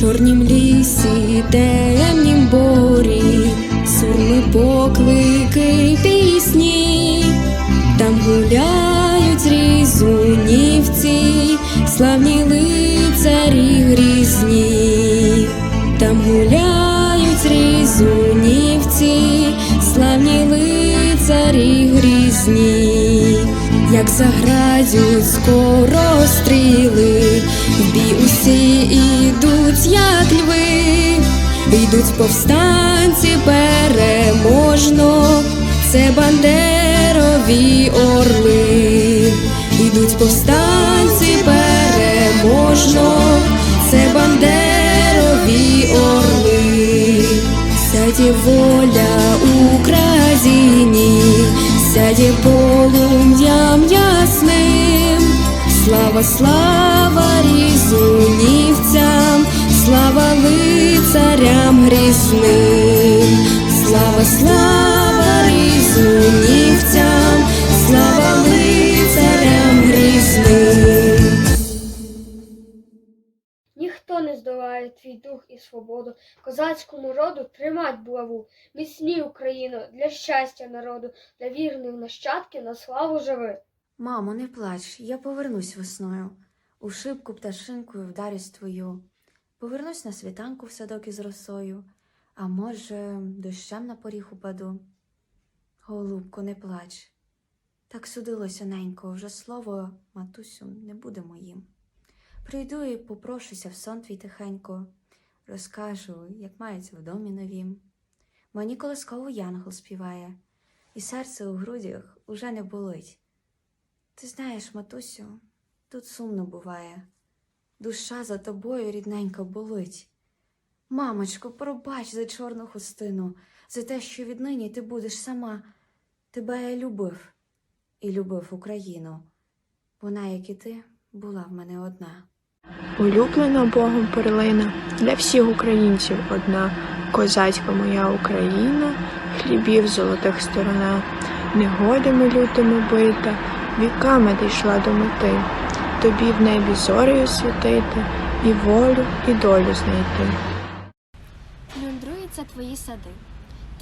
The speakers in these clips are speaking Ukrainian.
чорнім лісі, темнім борі, сурми поклики пісні, там гуляють різунівці, славні лицарі грізні, там гуляють різунівці, славні лицарі грізні, як заграють скоро стріли, бій усі ідуть, як льви, йдуть повстанці переможно, це бандерові орли, йдуть повстанці переможно, це бандерові орли, сяде воля Україні, сяде полум'ям ясним, слава, слава різунівцям, слава лицарям грізним, слава, слава різунівцям, слава лицарям грізним. Ніхто не здолає твій дух і свободу, козацькому роду тримать булаву, міцні Україно, для щастя народу, для вірних нащадків на славу живи. Мамо, не плач, я повернусь весною. У шибку пташинкою вдарюсь твою. Повернусь на світанку в садок із росою, а може, дощем на поріг упаду. Голубко, не плач. Так судилося ненько, вже слово, матусю, не буде моїм. Прийду і попрошуся в сон твій тихенько, розкажу, як мається в домі новім. Мені колискову янгол співає, і серце у грудях уже не болить. Ти знаєш, матусю, тут сумно буває. Душа за тобою рідненько болить. Мамочко, пробач за чорну хустину, за те, що віднині ти будеш сама. Тебе я любив і любив Україну. Вона, як і ти, була в мене одна. Улюблена Богом перлина для всіх українців одна, козацька моя Україна, хлібів золотих сторона, негодами лютими бита, віками дійшла до мети, тобі в небі зорею світити, і волю, і долю знайти. Плюндруються твої сади,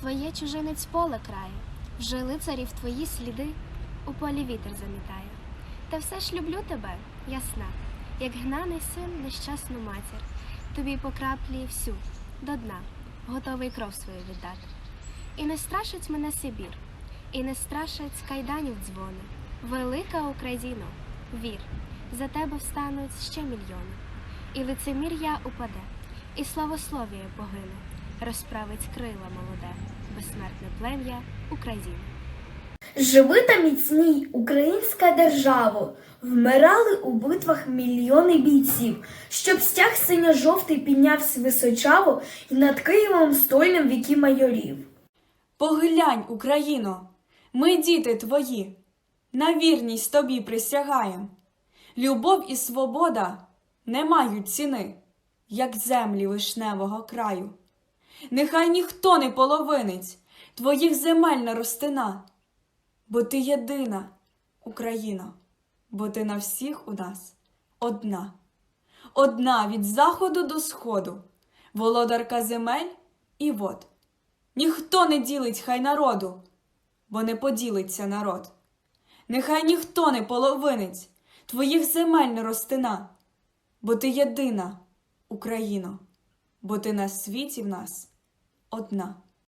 твоє чужинець поле крає, вже лицарів твої сліди у полі вітер замітає. Та все ж люблю тебе, ясна, як гнаний син нещасну матір, тобі по краплі всю до дна, готовий кров свою віддати. І не страшить мене Сибір, і не страшать кайданів дзвони. Велика Україно, вір, за тебе встануть ще мільйони, і лицемір'я упаде, і славословіє погине, розправить крила молоде, безсмертне плем'я України. Живи та міцній, українська державо, вмирали у битвах мільйони бійців, щоб стяг синьо-жовтий піднявся височаво і над Києвом стольним віки майорів. Поглянь, Україно, ми діти твої, на вірність тобі присягаєм. Любов і свобода не мають ціни, як землі вишневого краю. Нехай ніхто не половинить твоїх земель ростина, бо ти єдина, Україно, бо ти на всіх у нас одна. Одна від заходу до сходу, володарка земель і вод. Ніхто не ділить хай народу, бо не поділиться народ. Нехай ніхто не половинить твоїх земель не ростина, бо ти єдина, Україно, бо ти на світі в нас одна.